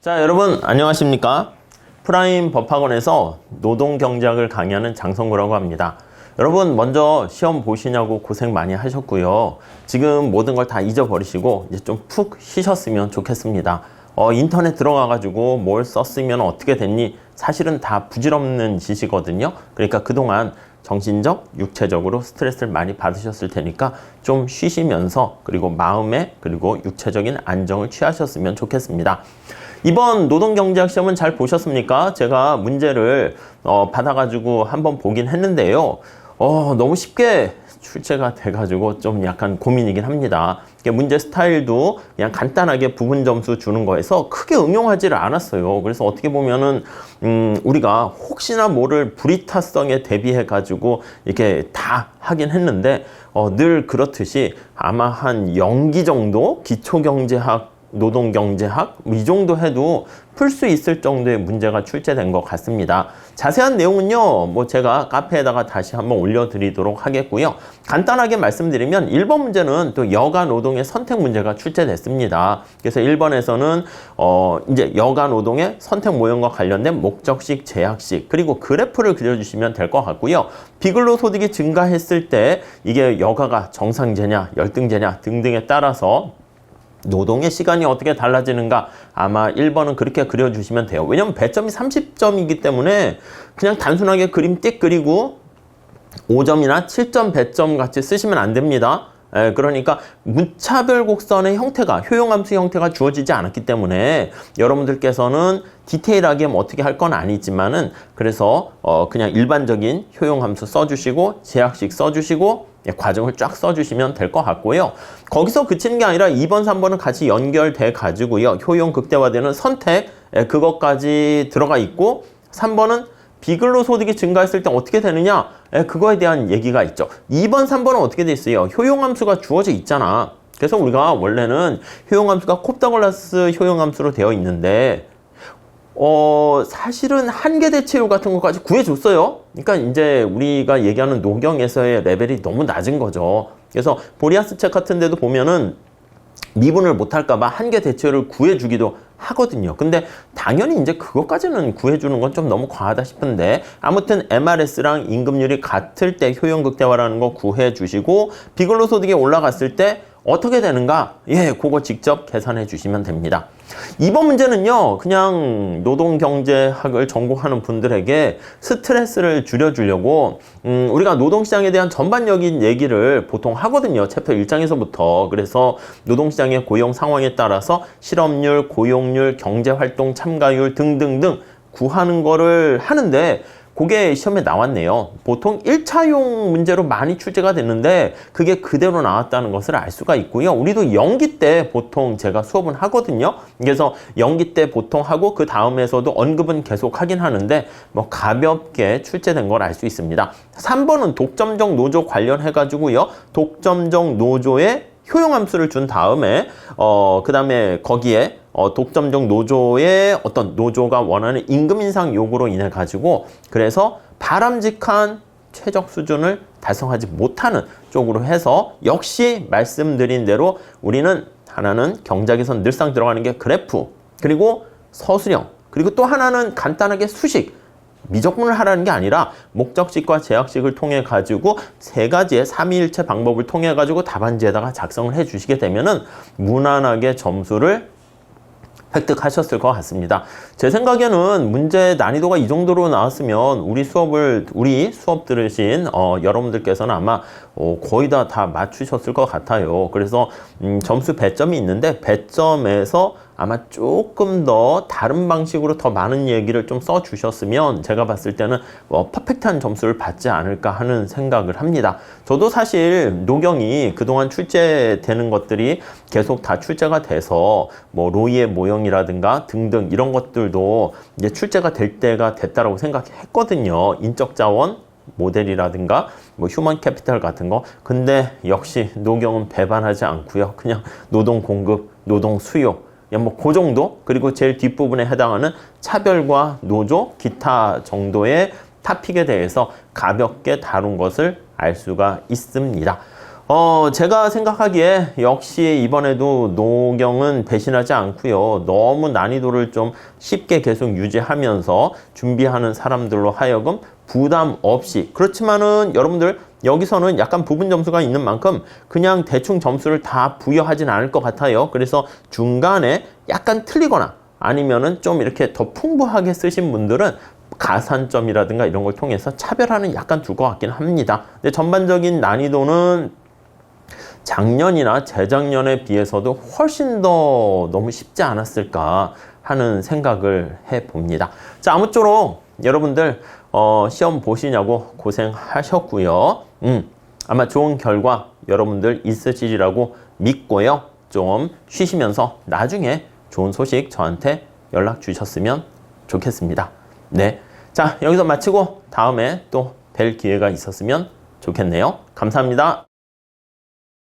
자, 여러분 안녕하십니까? 프라임 법학원에서 노동경제학을 강의하는 장성구라고 합니다. 여러분 먼저 시험 보시냐고 고생 많이 하셨고요. 지금 모든 걸 다 잊어버리시고 이제 좀 푹 쉬셨으면 좋겠습니다. 어, 인터넷 들어가 가지고 뭘 썼으면 어떻게 됐니? 사실은 다 부질없는 짓이거든요. 그러니까 그동안 정신적, 육체적으로 스트레스를 많이 받으셨을 테니까 좀 쉬시면서 그리고 마음에 그리고 육체적인 안정을 취하셨으면 좋겠습니다. 이번 노동경제학 시험은 잘 보셨습니까? 제가 문제를 어, 받아가지고 한번 보긴 했는데요. 어, 너무 쉽게 출제가 돼가지고 좀 약간 고민이긴 합니다. 문제 스타일도 그냥 간단하게 부분 점수 주는 거에서 크게 응용하지를 않았어요. 그래서 어떻게 보면은 음, 우리가 혹시나 모를 불이타성에 대비해 가지고 이렇게 다 하긴 했는데 어, 늘 그렇듯이 아마 한 연기 정도 기초경제학 노동경제학 뭐이 정도 해도 풀 수 있을 정도의 문제가 출제된 것 같습니다. 자세한 내용은요, 뭐 제가 카페에다가 다시 한번 올려드리도록 하겠고요. 간단하게 말씀드리면 1번 문제는 또 여가 노동의 선택 문제가 출제됐습니다. 그래서 1번에서는 어 이제 여가 노동의 선택 모형과 관련된 목적식, 제약식 그리고 그래프를 그려주시면 될 것 같고요. 비근로 소득이 증가했을 때 이게 여가가 정상제냐, 열등제냐 등등에 따라서 노동의 시간이 어떻게 달라지는가 아마 1번은 그렇게 그려주시면 돼요. 왜냐면 배점이 30점이기 때문에 그냥 단순하게 그림 띡 그리고 5점이나 7점 배점 같이 쓰시면 안 됩니다. 예, 그러니까 무차별 곡선의 형태가 효용함수 형태가 주어지지 않았기 때문에 여러분들께서는 디테일하게 뭐 어떻게 할 건 아니지만은 그래서 어 그냥 일반적인 효용함수 써주시고 제약식 써주시고 예, 과정을 쫙 써주시면 될 것 같고요. 거기서 그치는 게 아니라 2번, 3번은 같이 연결돼 가지고요. 효용 극대화되는 선택 예, 그것까지 들어가 있고 3번은 비근로 소득이 증가했을 때 어떻게 되느냐? 예, 그거에 대한 얘기가 있죠. 2번, 3번은 어떻게 돼 있어요? 효용함수가 주어져 있잖아. 그래서 우리가 원래는 효용함수가 콥다글라스 효용함수로 되어 있는데 어, 사실은 한계 대체율 같은 것까지 구해줬어요. 그러니까 이제 우리가 얘기하는 노경에서의 레벨이 너무 낮은 거죠. 그래서 보리아스 책 같은 데도 보면은 미분을 못할까봐 한계 대체율을 구해주기도 하거든요. 근데 당연히 이제 그것까지는 구해주는 건 좀 너무 과하다 싶은데 아무튼 MRS랑 임금률이 같을 때 효용 극대화라는 거 구해주시고 비근로 소득이 올라갔을 때 어떻게 되는가? 예, 그거 직접 계산해 주시면 됩니다. 이번 문제는요, 그냥 노동경제학을 전공하는 분들에게 스트레스를 줄여주려고, 음, 우리가 노동시장에 대한 전반적인 얘기를 보통 하거든요. 챕터 1장에서부터. 그래서 노동시장의 고용 상황에 따라서 실업률, 고용률, 경제활동 참가율 등등등 구하는 거를 하는데, 그게 시험에 나왔네요. 보통 1차용 문제로 많이 출제가 됐는데 그게 그대로 나왔다는 것을 알 수가 있고요. 우리도 연기 때 보통 제가 수업은 하거든요. 그래서 연기 때 보통 하고 그 다음에서도 언급은 계속 하긴 하는데 뭐 가볍게 출제된 걸 알 수 있습니다. 3번은 독점적 노조 관련해 가지고요. 독점적 노조의 효용함수를 준 다음에 어 그다음에 거기에 어, 독점적 노조의 어떤 노조가 원하는 임금 인상 요구로 인해 가지고 그래서 바람직한 최적 수준을 달성하지 못하는 쪽으로 해서 역시 말씀드린 대로 우리는 하나는 경작에선 늘상 들어가는 게 그래프 그리고 서술형 그리고 또 하나는 간단하게 수식 미적분을 하라는 게 아니라 목적식과 제약식을 통해 가지고 세 가지의 삼위일체 방법을 통해 가지고 답안지에다가 작성을 해 주시게 되면은 무난하게 점수를 획득하셨을 것 같습니다. 제 생각에는 문제 난이도가 이 정도로 나왔으면 우리 수업을 우리 수업 들으신 어, 여러분들께서는 아마 어, 거의 다 다 맞추셨을 것 같아요. 그래서 음, 점수 배점이 있는데 배점에서 아마 조금 더 다른 방식으로 더 많은 얘기를 좀 써주셨으면 제가 봤을 때는 어, 퍼펙트한 점수를 받지 않을까 하는 생각을 합니다. 저도 사실 노경이 그동안 출제되는 것들이 계속 다 출제가 돼서 뭐 로이의 모형이라든가 등등 이런 것들도 이제 출제가 될 때가 됐다라고 생각했거든요. 인적 자원 모델이라든가 뭐 휴먼 캐피탈 같은 거 근데 역시 노경은 배반하지 않고요 그냥 노동 공급 노동 수요 뭐 그 정도 그리고 제일 뒷부분에 해당하는 차별과 노조 기타 정도의 타픽에 대해서 가볍게 다룬 것을 알 수가 있습니다. 어, 제가 생각하기에 역시 이번에도 노경은 배신하지 않고요. 너무 난이도를 좀 쉽게 계속 유지하면서 준비하는 사람들로 하여금 부담 없이 그렇지만은 여러분들 여기서는 약간 부분 점수가 있는 만큼 그냥 대충 점수를 다 부여하진 않을 것 같아요. 그래서 중간에 약간 틀리거나 아니면은 좀 이렇게 더 풍부하게 쓰신 분들은 가산점이라든가 이런 걸 통해서 차별화는 약간 둘것 같긴 합니다. 근데 전반적인 난이도는 작년이나 재작년에 비해서도 훨씬 더 너무 쉽지 않았을까 하는 생각을 해 봅니다. 자, 아무쪼록 여러분들 어, 시험 보시냐고 고생하셨고요. 음, 아마 좋은 결과 여러분들 있으시리라고 믿고요. 좀 쉬시면서 나중에 좋은 소식 저한테 연락 주셨으면 좋겠습니다. 네. 자, 여기서 마치고 다음에 또 뵐 기회가 있었으면 좋겠네요. 감사합니다.